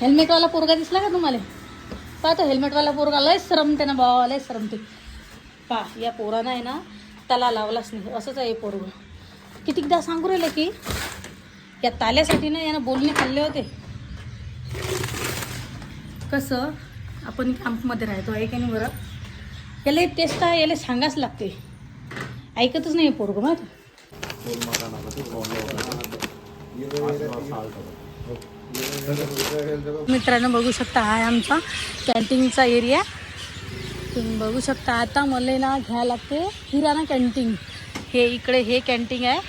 हेल्मेटवाला पोरगा दिसला का तुम्हाला? पाहतो हेल्मेटवाला पोरगा. लय सरमते ना भावा लय सरमते. पा या पोरानं आहे ना त्याला लावलाच नाही असंच आहे पोरग पोरगं. कितीकदा सांगू राहिलं की या ताल्यासाठी ना यानं बोलणे खाल्ले होते. कसं आपण कॅम्पमध्ये राहतो आहे की नाही बरं? याला टेस्ट आहे याला सांगाच लागते. ऐकतच नाही हे पोरगं मग मित्रांनो बघू शकता हा आमचा कॅन्टीनचा एरिया. तुम्ही बघू शकता आता मला ना घ्यायला लागते किराणा कॅन्टीन. हे इकडे हे कॅन्टीन आहे.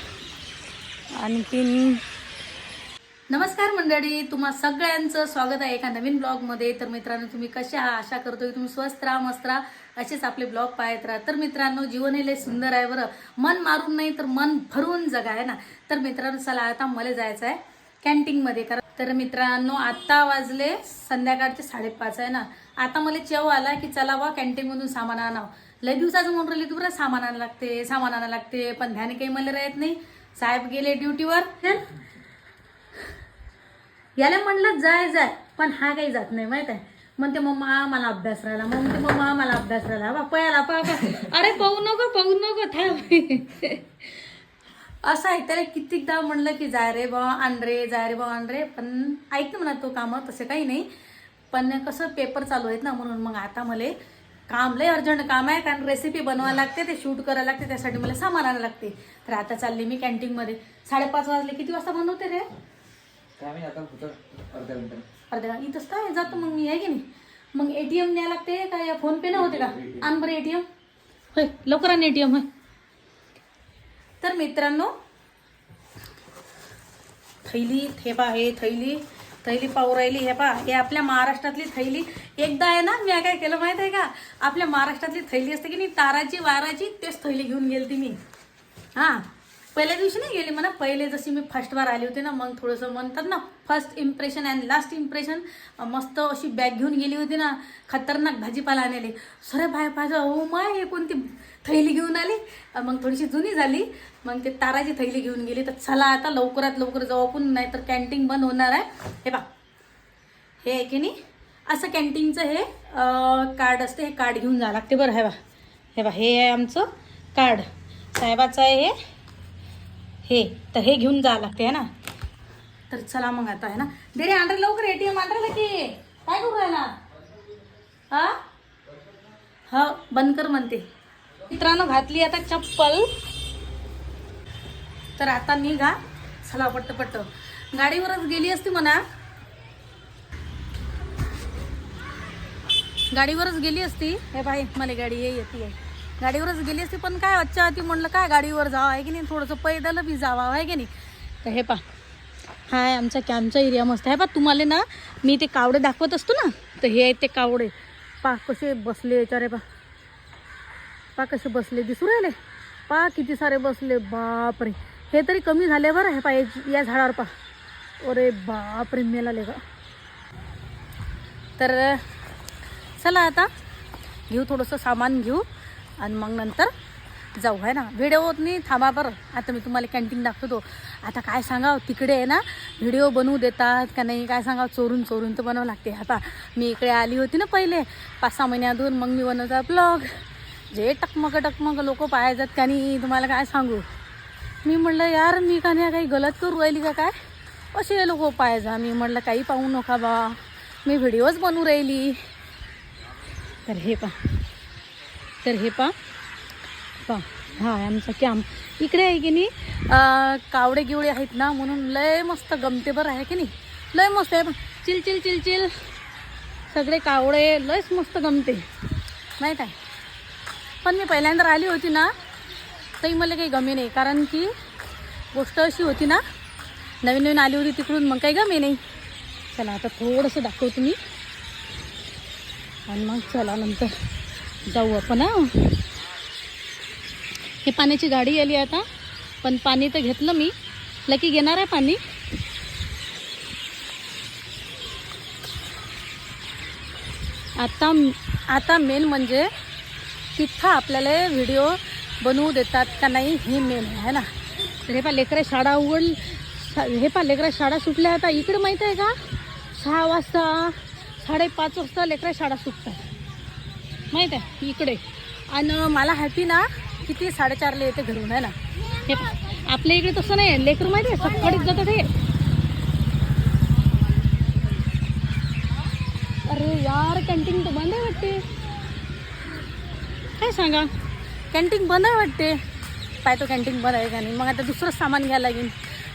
आणखीन नमस्कार मंडळी तुम्हा सगळ्यांचं स्वागत आहे एका नवीन ब्लॉगमध्ये. तर मित्रांनो तुम्ही कसे आहात? आशा करतोय तुम्ही स्वस्त राहा मस्त राहा. असेच आपले ब्लॉग पाहत राहा. तर मित्रांनो जीवन हे लय सुंदर आहे बरं. मन मारून नाही तर मन भरून जगा आहे ना? तर मित्रांनो चला आता मला जायचं आहे. कॅन्टीनमध्ये. कारण तर मित्रांनो आत्ता वाजले संध्याकाळचे साडेपाच आहे ना. आता मला चेव आला की चला बा कॅन्टीनमधून सामान आणावं. लय दिवसाचं म्हणून राहिली तू सामान आणायला लागते सामान आणायला लागते पण ध्यान काही मला राहत नाही. साहेब गेले ड्युटीवर याला म्हणलं जाय जाय पण हा काही जात नाही माहीत आहे. म्हणते मम्मा मला अभ्यास राहिला. मग म्हणते मम्मा मला अभ्यास राहिला. बा पयाला पा. अरे पाहू नको पाहू नको थांब. असं आहे त्याला कितीकदा म्हणलं की जाय रे बा आण रे जाय रे बा आण रे. पण ऐकते म्हणा तो कामं तसं काही नाही. पण कसं पेपर चालू आहेत ना म्हणून मग आता मला काम लय अर्जंट काम आहे कारण रेसिपी बनवायला लागते ते शूट करायला लागते त्यासाठी मला सामान आणायला लागते. तर आता चालली मी कॅन्टीनमध्ये साडेपाच वाजले किती वाजता बनवते रे? अर्ध्या इथंच काय जातो मग मी आहे की नाही? मग एटीएम न्याय लागते का या फोन पे न होते का? आण बरं एटीएम होय लवकर आण एटीएम होय. तर मित्रांनो थैली हे पा हे थैली थैली पाहू राहिली हे पा हे आपल्या महाराष्ट्रातली थैली. एकदा आहे ना मी काय केलं माहीत आहे का? आपल्या महाराष्ट्रातली थैली असते की नाही ताराची वाराची तेच थैली घेऊन गेलती मी. हां पहिल्या दिवशी नाही गेली म्हणा पहिले जशी मी फर्स्ट बार आली होती ना मग थोडंसं म्हणतात ना first impression and last impression मस्त अशी बॅग घेऊन गेली होती ना खतरनाक भाजीपाला आणले सरे बाय पाहिजे हो माय हे कोणती थैली घेऊन आली. मग थोडीशी जुनी झाली. मग ते ताराची थैली घेऊन गेली. तर चला आता लवकरात लवकर जाऊ आपण नाही तर कॅन्टीन बंद होणार आहे. हे बा हे आहे की नाही? असं कॅन्टीनचं हे कार्ड असते. हे कार्ड घेऊन जावं लागते बरं. हे बा हे बा हे आहे आमचं कार्ड साहेबाचं आहे हे. हे. तर हे घेऊन जावं लागते है ना? तर चला मग आता आहे ना? दे रे आंध्र लवकर एटीएम आंध्र की काय करू राहिला? हा? हा बंद कर म्हणते. मित्रांनो घातली आता चप्पल. तर आता निघा. चला पट्ट पट्ट गाडीवरच गेली असती म्हणा. गाडीवरच गेली असती? हे बाई मला गाडी ये येते आहे गाडीवरच गेली असती पण काय अच्छा होती म्हणलं काय गाडीवर जावं आहे की नाही? थोडंसं पैदल बी जावं आहे की नाही? तर हे पा. हाय आमच्या आमचा कॅम्पचा एरिया मस्त आहे. पा तुम्हाला ना मी ते कावडे दाखवत असतो ना तर हे आहेत ते कावडे. पा कसे बसले याच्यारे पा. पा कसे बसले दिसू राहिले? पा किती सारे बसले बापरे. हे तरी कमी झाले बरं हे पा या- झाडावर पा. अरे बापरे मेला का तर चला आता घेऊ थोडंसं सामान घेऊ आणि मग नंतर जाऊ आहे ना. व्हिडिओ नाही थांबा बरं. आता मी तुम्हाला कॅन्टीन दाखवतो. आता काय सांगावं तिकडे आहे ना व्हिडिओ बनवू देतात का नाही काय सांगावं चोरून चोरून तर बनवावं लागते. आता मी इकडे आली होती ना पहिले पाच सहा महिन्यातून मग मी बनवता ब्लॉग. जे टकमक टकमक लोक पाहायच्यात का नाही तुम्हाला काय सांगू? मी म्हटलं यार मी का नाही काही गलत करू राहिली का काय? असे लोक पाहायचा. मी म्हटलं काही पाहू नका बा. मी व्हिडिओज बनवू राहिली. तर हे पा तर हे पा पा हा आमचा कॅम्प इकडे आहे की नाही कावडे गिवडे आहेत ना म्हणून लय मस्त गमते बरं आहे की नाही? लय मस्त आहे चिल चिल चिल चिल. सगळे कावडे लयच मस्त गमते. माहीत आहे पण मी पहिल्यांदा आली होती ना तरी मला काही गमे नाही. कारण की गोष्ट अशी होती ना नवीन नवीन आली होती तिकडून मग काही गमे नाही. चला आता थोडंसं दाखवतो मी. आणि मग चला नंतर जाऊ आपण हा. हे पाण्याची गाडी आली आता पण पाणी तर घेतलं मी. लकी घेणार आहे पाणी? आता आता मेन म्हणजे तिथं आपल्याला व्हिडिओ बनवू देतात का नाही हे मेन आहे ना? तर हे पा लेकरं शाळा उघड हे पा लेकरा शाळा सुटल्या आता. इकडे माहीत आहे का? सहा वाजता साडेपाच वाजता लेकरं शाळा सुटतात. माहीत आहे? इकडे. आणि मला हॅपी ना किती साडेचारला येते घरून आहे ना? हे आपल्या इकडे तसं नाही लेकरं माहिती आहे? सकाळीच जातात हे. अरे यार कॅन्टीन तर बंद आहे वाटते. काय सांगा? कॅन्टीन बंद आहे वाटते. पाय तो कॅन्टीन बंद आहे का नाही? मग आता दुसरं सामान घ्यायला लागेल.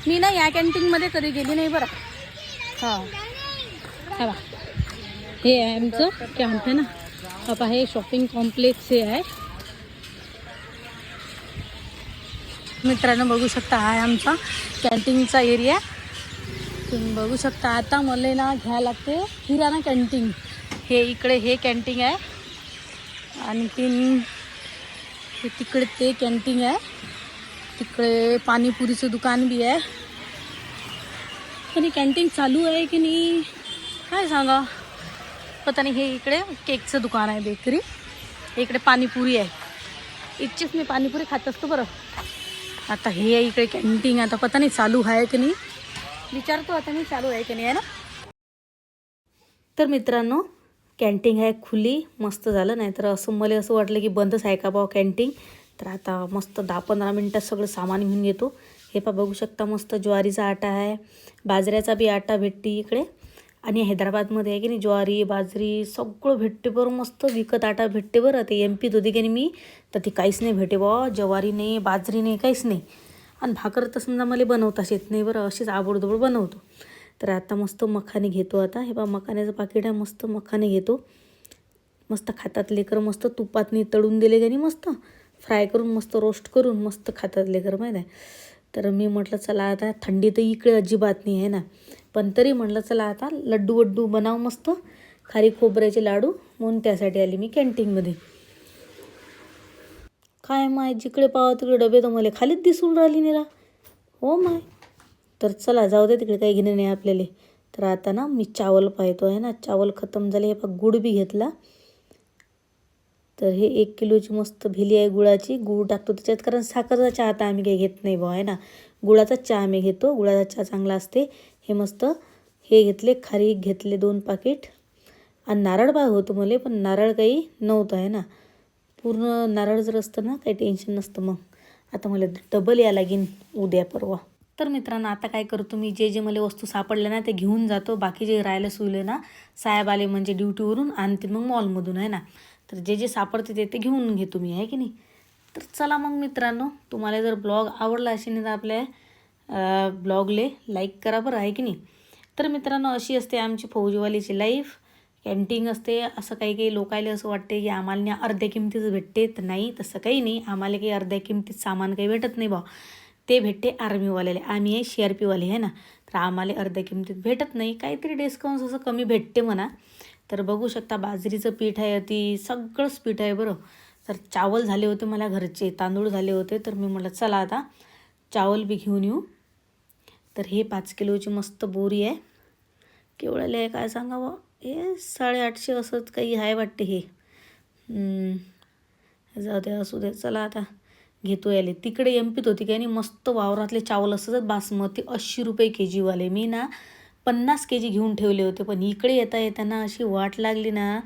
मी ना या कॅन्टीनमध्ये कधी गेली नाही बरं. हां. हे आहे आमचं कॅम्प आहे ना. बाबा हे शॉपिंग कॉम्प्लेक्स हे आहे. मित्रांनो बघू शकता हा आहे आमचा कॅन्टीनचा एरिया तुम्ही बघू शकता आता मला ना घ्यायला लागते किराणा कॅन्टीन हे इकडे हे कॅन्टीन आहे. आणखीन तिकडे ते कॅन्टीन आहे. तिकडे पाणीपुरीचं दुकान बी आहे. आणि कॅन्टीन चालू आहे की नाही? काय सांगा? पता नाही हे इकडे केकचं दुकान आहे बेकरी. इकडे पाणीपुरी आहे. इच्छीच मी पाणीपुरी खात असतो बरं. आता हे आहे इकडे कॅन्टीन आता पता नाही चालू आहे की नाही. विचारतो आता मी चालू आहे की नाही आहे ना? तर मित्रांनो कॅन्टीन आहे खुली मस्त झालं. नाही तर असं मला असं वाटलं की बंदच आहे का भाऊ कॅन्टीन. तर आता मस्त दहा पंधरा मिनटात सगळं सामान घेऊन येतो. हे पा बघू शकता मस्त ज्वारीचा आटा आहे. बाजऱ्याचा बी आटा भेटते इकडे. आणि हैदराबादमध्ये आहे की नाही ज्वारी बाजरी सगळं भेटते बरं. मस्त विकत आटा भेटते बरं. ते एम पीत होती की नाही मी तर ती काहीच नाही भेटे बा ज्वारी नाही बाजरी नाही काहीच नाही. आणि भाकर तर समजा मला बनवताच येत नाही बरं. अशीच आबडदोबड बनवतो. तर आता मस्त मखाने घेतो आता. हे बा मखाण्याचं पाकिट आहे मस्त मखाने घेतो. मस्त खातात लेकर मस्त तुपातनी तळून दिले का नाही मस्त. फ्राय करून मस्त रोस्ट करून मस्त खातात लेकर माहीत आहे? तर मी म्हटलं चला आता थंडी तर इकडे अजिबात नाही आहे ना? पण तरी म्हटलं चला आता लड्डू वड्डू बनाव मस्त. खारी खोबऱ्याचे लाडू म्हणून त्यासाठी आली मी कॅन्टीनमध्ये. काय माय जिकडे पाहावं तिकडे डबे तर मला खालीच दिसून राहिली निरा. हो माय. तर चला जाऊ दे तिकडे काही घेणं नाही आपल्याला. तर आता ना मी चावल पाहतो आहे ना. चावल खतम झाले हे बघ गुड बी घेतला. तर हे एक किलोची मस्त भेली आहे गुळाची. गुळ टाकतो त्याच्यात कारण साखरचा चहा आता आम्ही काही घेत नाही बुवा आहे ना. गुळाचा चहा आम्ही घेतो गुळाचा चहा चांगला असते. हे मस्त हे घेतले खारी घेतले दोन पाकिट. आणि नारळ बाय होतो मला पण नारळ काही नव्हतं आहे ना. पूर्ण नारळ जर असतं ना काही टेन्शन नसतं मग. आता मला डबल या लागेन उद्या परवा. तर मित्रांनो आता काय करतो मी जे जे मला वस्तू सापडल्या ना ते घेऊन जातो. बाकी जे राहायला सुले ना साहेब आले म्हणजे ड्युटीवरून आणते मग मॉलमधून आहे ना? तर जे जे सापडते ते ते घेऊन घेतो मी आहे की नाही? तर चला मग मित्रांनो तुम्हाला जर ब्लॉग आवडला असेल तर आपल्या ब्लॉगले लाईक करा बरं आहे की नाही? तर मित्रांनो अशी असते आमची फौजीवालीची लाईफ. कॅन्टीन असते असं काही काही लोकायला असं वाटते की आम्हाला ना अर्ध्या किमतीचं भेटते तर नाही तसं काही नाही. आम्हाला काही अर्ध्या किमतीत सामान काही भेटत नाही भाऊ. ते भेटते आर्मीवाल्याला. आम्ही आहे सी आर पीवाले आहे ना? तर आम्हाला अर्ध्या किमतीत भेटत नाही. काहीतरी डिस्काउंट असं कमी भेटते म्हणा. तर बघू शकता बाजरीचं पीठ आहे ती सगळंच पीठ आहे बरं. तर चावल झाले होते मला घरचे तांदूळ झाले होते तर मी म्हटलं चला आता चावल बी घेऊन येऊ. तर हे पाच किलोची मस्त बोरी आहे. केवढ्याला आहे काय सांगावं? हे साडेआठशे असंच काही आहे वाटते हे. जाऊ दे असू दे. चला आता. घेतो याले तिकडे एम पीत होती की आणि मस्त वावरातले चावल असतात बासमती ऐंशी रुपये के जीवाले मी ना पन्नास के जी घेऊन ठेवले होते पण इकडे येता येताना अशी वाट लागली ना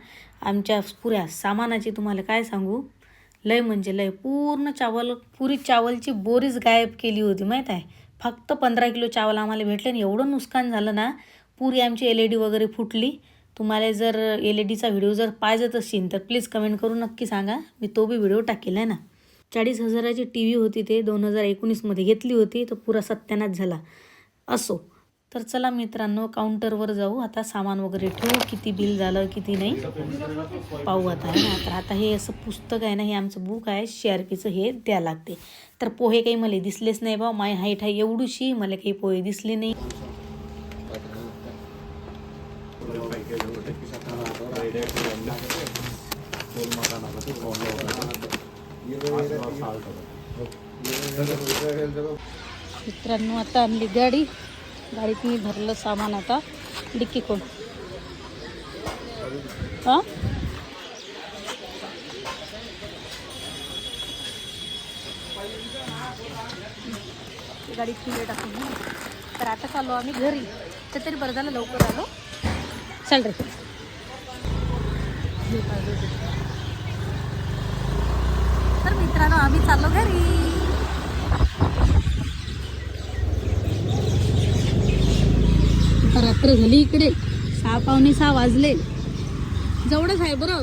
आमच्या पुऱ्या सामानाची तुम्हाला काय सांगू? लय म्हणजे लय. पूर्ण चावल पुरी चावलची बोरीच गायब केली होती माहीत आहे? फक्त पंधरा किलो चावल आम्हाला भेटले आणि एवढं नुकसान झालं ना पुरी आमची एल ई डी वगैरे फुटली. तुम्हाला जर एल ई डीचा व्हिडिओ जर पाहिजेत असेल तर प्लीज कमेंट करून नक्की सांगा. मी तो बी व्हिडिओ टाकेल आहे ना? चाळीस हजाराची टी व्ही होती ते दोन हजार एकोणीसमध्ये घेतली होती तर पुरा सत्यानाश झाला. असो. तर चला मित्रांनो काउंटरवर जाऊ. आता सामान वगैरे ठेवू. किती बिल झालं किती नाही पाहू आता आहे ना. तर आता हे असं पुस्तक आहे ना हे आमचं बुक आहे. सी आर पीचं हे द्या लागते. तर पोहे काही मला दिसलेच नाही बा माय हाईट आहे एवढीशी मला काही पोहे दिसले नाही. मित्रांनो आता आणली गाडी. गाडीत मी भरलं सामान आता. डिक्की कोण? हां? गाडी किल्ले टाकून तर आता चाललो आम्ही घरी. तर तरी बरं झालं लवकर आलो. चल रे. तर मित्रांनो आम्ही चाललो घरी. रात्र झाली इकडे. सहा पावणे सहा वाजले. जवळच आहे बरं.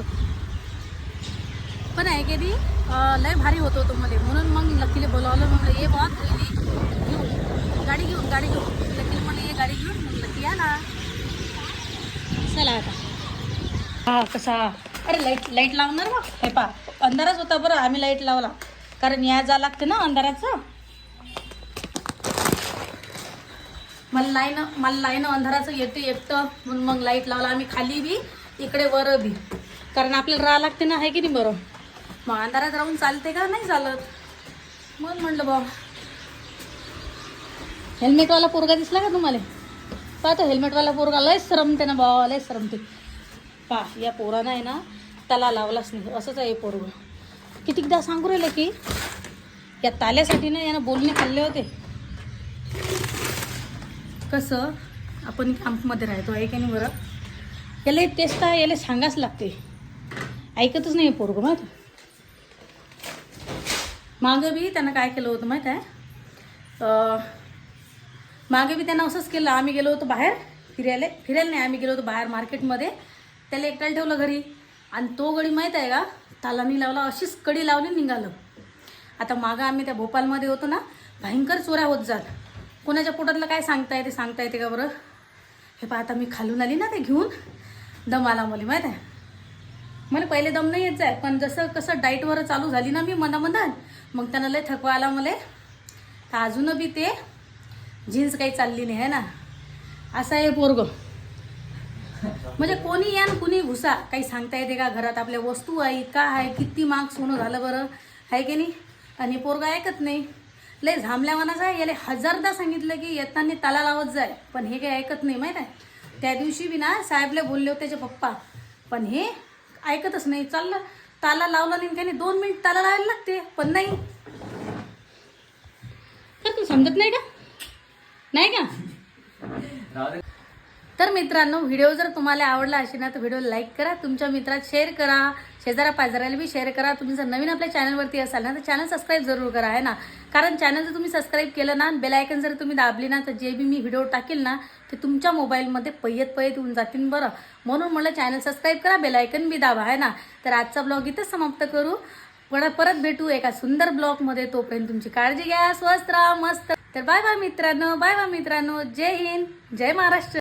पण आहे की ती लय भारी होतो तो मध्ये. म्हणून मग लकीले बोलावलं मग ये बॉ घेऊन गाडी घेऊन गाडी घेऊन. लकीला म्हणलं ये गाडी घेऊन. मग लकी आला चला आता. हा कसा? अरे लाइट लाइट लावणार ना हे पा अंधारच होता बरं आम्ही लाइट लावला. कारण या जा लागते ना अंधाराचं. मला लाईन मला लाईन अंधाराचं येते एकटं म्हणून मग लाइट लावला. आम्ही खाली बी इकडे वर बी. कारण आपल्याला राहा लागते ना आहे की नाही बरं? मग अंधारात राहून चालते का? नाही चालत. मग म्हणलं बा. हेल्मेटवाला पोरगा दिसला का तुम्हाला? पाहतो हेल्मेटवाला पोरगा. लय श्रमते ना बाबा लय श्रमते पा या पोरानं आहे ना त्याला लावलाच नाही. असंच आहे हे पोरगं. कितीकदा सांगू राहिलं की या ताल्यासाठी ना यानं बोलणे खाल्ले होते. कसं आपण कॅम्पमध्ये राहतो आहे की नाही बरं? याला तेच तर याला सांगाच लागते. ऐकतच नाही हे पोरगं माहीत मागं बी त्यानं काय केलं होतं माहीत आहे? मागे बी त्यानं असंच केलं. आम्ही गेलो होतो बाहेर फिरायला. फिरायला नाही आम्ही गेलो होतो बाहेर मार्केटमध्ये. त्याला एकट्याला ठेवलं घरी. आणि तो गडी माहीत आहे का? तालानी लावला अशीच कडी लावली निघालं. आता मागं आम्ही त्या भोपालमध्ये होतो ना भयंकर चोऱ्या होत जात. कोणाच्या पोटातलं काय सांगता येते सांगता येते का बरं? हे पहा आता मी खालून आली ना ते घेऊन. दम आला मला माहीत आहे? मला पहिले दम नाही येत जाय पण जसं कसं डाईटवर चालू झाली ना मी मनामनात मग त्यानं लय थकवा आला मला. तर अजून बी ते जीन्स काही चालली नाही आहे ना? असं आहे पोरगं. म्हणजे कोणी या कुणी घुसा. काही सांगता येते का घरात? आपल्या वस्तू आहे का आहे? किती माग सोनं झालं बरं? आहे की नाही? आणि पोरगा ऐकत नाही. लय झांबल्या मनाचा आहे. याला हजारदा सांगितलं की येताना ताला लावत जाय. पण हे काही ऐकत नाही माहीत आहे? त्या दिवशी बी ना साहेबला बोलले होते त्याचे पप्पा. पण हे ऐकतच नाही. चाललं ताला लावला नाही त्याने दोन मिनिट ताला लावायला लागते. पण नाही. तू समजत नाही का? नाही का. तर मित्रांनो व्हिडिओ जर तुम्हाला आवडला असेल ना तर व्हिडिओ लाईक करा तुमच्या मित्रात शेअर करा शेजारा पाजाराला बी शेअर करा. तुम्ही जर नवीन आपल्या चॅनलवरती असाल ना तर चॅनल सबस्क्राईब जरूर करा आहे ना? कारण चॅनल जर तुम्ही सबस्क्राईब केलं ना बेलायकन जर तुम्ही दाबली ना तर जे बी मी व्हिडिओ टाकेल ना ते तुमच्या मोबाईलमध्ये पयत पयत होऊन जातील बरं. म्हणून मला चॅनल सबस्क्राईब करा बेलायकन बी दाबा आहे ना? तर आजचा ब्लॉग इथंच समाप्त करू. पण परत भेटू एका सुंदर ब्लॉगमध्ये. तोपर्यंत तुमची काळजी घ्या स्वस्त राहा मस्त. तर बाय बाय मित्रांनो बाय बाय मित्रांनो. जय हिंद जय महाराष्ट्र.